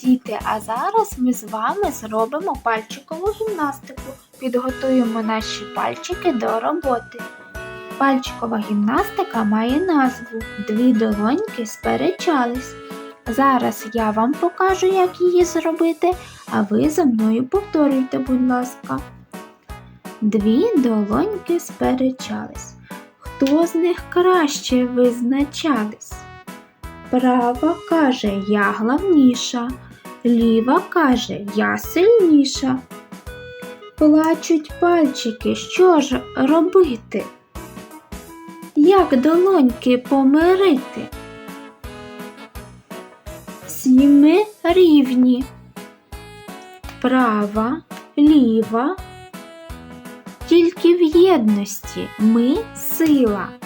діти, а зараз ми з вами зробимо пальчикову гімнастику. Підготуємо наші пальчики до роботи. Пальчикова гімнастика має назву Дві долоньки сперечались. Зараз я вам покажу, як її зробити, а ви за мною повторюйте, будь ласка. Дві долоньки сперечались. Хто з них краще визначались? Права каже, я главніша, ліва каже, я сильніша. Плачуть пальчики, що ж робити? Як долоньки помирити? Всі ми рівні. Права, ліва. Тільки в єдності ми сила.